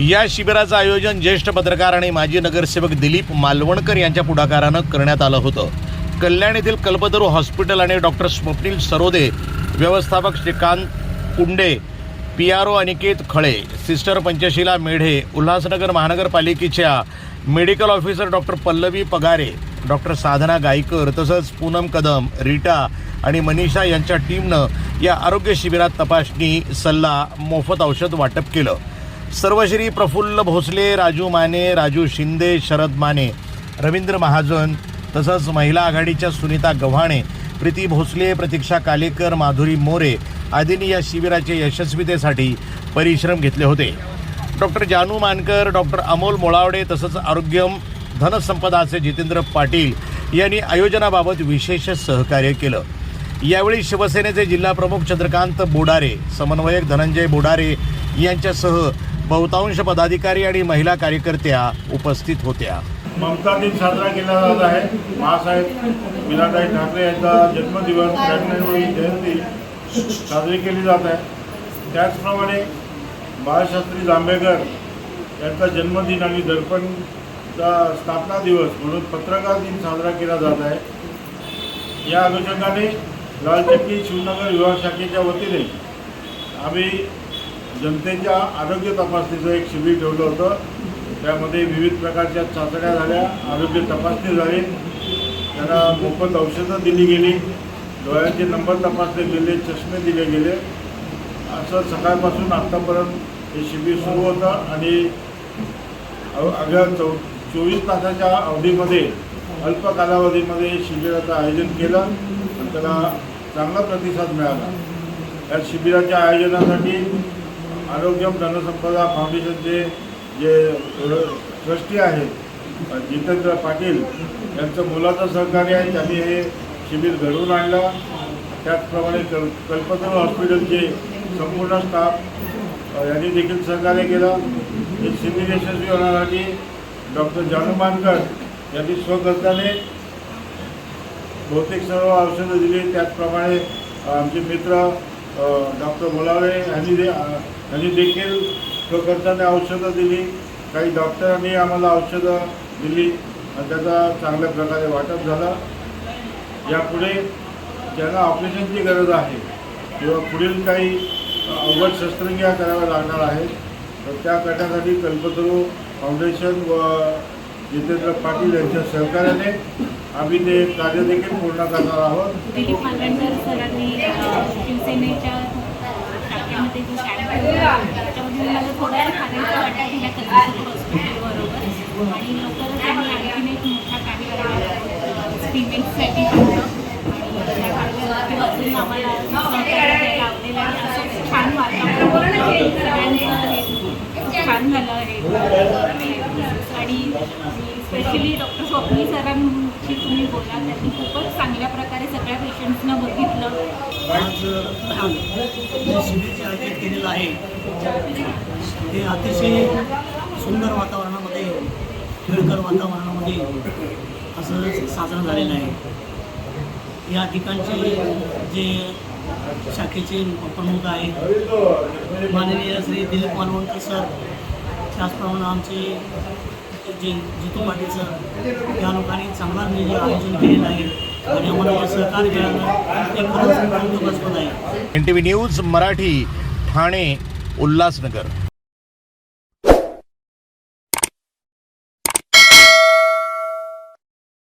या शिबिराचं आयोजन ज्येष्ठ पत्रकार आणि माजी नगरसेवक दिलीप मालवणकर यांच्या पुढाकारानं करण्यात आलं होतं. कल्याण येथील कल्पतरू हॉस्पिटल आणि डॉक्टर स्वप्नील सरोदे व्यवस्थापक Shrikant Kunde P R O Aniket Khale sister Panchashila Medhe Ulhasnagar महानगरपालिकेच्या medical officer doctor Pallavi Pagare doctor Sadhana Gaikar तसंच पूनम कदम रीटा आणि मनीषा यांच्या टीमनं या आरोग्य शिबिरात तपासणी सल्ला मोफत औषध वाटप केलं. सर्वश्री प्रफुल्ल भोसले राजू माने राजू शिंदे शरद माने रवींद्र महाजन तसंच महिला आघाडीच्या सुनीता गव्हाणे प्रीती भोसले प्रतीक्षा कालेकर माधुरी मोरे आदींनी या शिबिराच्या यशस्वीतेसाठी परिश्रम घेतले होते. डॉक्टर जानू मानकर डॉक्टर अमोल मोळावडे तसंच आरोग्यम धनसंपदाचे जितेंद्र पाटील यांनी आयोजनाबाबत विशेष सहकार्य केलं. यावेळी शिवसेनेचे जिल्हाप्रमुख चंद्रकांत बोडारे समन्वयक धनंजय बोडारे यांच्यासह बहुतांश पदाधिकारी आणि महिला कार्यकर्त्या उपस्थित होत्या. ममता दिन साजरा केला जात आहे. महासाहेब विनाताई ठाकरे यांचा जन्मदिवस त्र्याण्णवी जयंती साजरी केली जात आहे. त्याचप्रमाणे बाळशास्त्री जांभेकर यांचा जन्मदिन आणि दर्पणचा स्थापना दिवस म्हणून पत्रकार दिन साजरा केला जात आहे. या अनुषंगाने लालचक्की शिवनगर विभाग शाखेच्या वतीने आम्ही जनतेच्या आरोग्य तपासणीचं एक शिबिर ठेवलं होतं. त्यामध्ये विविध प्रकारच्या चाचण्या झाल्या आरोग्य तपासणी झाली. त्यांना मोफत औषधं दिली गेली. डोळ्यांचे नंबर तपासले गेले चष्मे दिले गेले. असं सकाळपासून आत्तापर्यंत हे शिबिर सुरू होतं आणि अव- अवघ्या चौ चोवीस तासाच्या अवधीमध्ये अल्प कालावधीमध्ये शिबिराचं आयोजन केलं आणि त्याला चांगला प्रतिसाद मिळाला. या शिबिराच्या आयोजनासाठी आरोग्यम धनसंपदा फाउंडेशनचे जे ट्रस्टी आहेत जितेंद्र पाटील यांचं मुलाचं सहकार्य आहे. त्यांनी हे शिबिर घडवून आणलं. त्याचप्रमाणे कल कल्पतरू हॉस्पिटलचे संपूर्ण स्टाफ यांनी देखील सहकार्य केलं. हे शिबिर यशस्वी होण्यासाठी डॉक्टर जानू मानकर यांनी स्वखर्चाने बहुतेक सर्व औषधं दिली. त्याचप्रमाणे आमचे मित्र डॉक्टर बोलावे यांनी दे यांनी देखील करताना औषधं दिली. काही डॉक्टरांनी आम्हाला औषधं दिली आणि त्याचा चांगल्या प्रकारे वाटप झाला. यापुढे ज्यांना ऑपरेशनची गरज आहे किंवा पुढील काही अवघड शस्त्रक्रिया कराव्या लागणार आहेत तर त्या गटासाठी कल्पतरू फाउंडेशन व जितेंद्र पाटील यांच्या सहकार्याने आम्ही ते कार्य देखील पूर्ण करणार आहोत. दिलीप मालवणकर सरांनी शिवसेनेच्या शाखेमध्ये जो कॅम्प त्याच्यामध्ये मला आणि लवकरच आम्ही आणखीन एक मोठा कार्यक्रम स्ट्रीमिंगसाठी ठेवलं आणि अजून आम्हाला छान वातावरण सगळ्यांचं छान झालं आहे. आणि स्पेशली डॉक्टर स्वप्नी सरांशी तुम्ही बोला त्यांनी खूपच चांगल्या प्रकारे सगळ्या पेशंट्सना बघितलं. आज जे केलेलं आहे ते अतिशय सुंदर वातावरणामध्ये खेळकर वातावरणामध्ये असं साजरं झालेलं आहे. या ठिकाणचे जे शाखेचे प्रमुख आहेत. माननीय श्री दिलीप मालवणकर सर त्याचप्रमाणे आमचे जे जितू पाटील सर या लोकांनी चांगला निधी आयोजन केलेलं आहे. आणि आम्हाला जे सहकार्य मिळालं ते खरंच आहे N T V news Marathi Thane Ulhasnagar.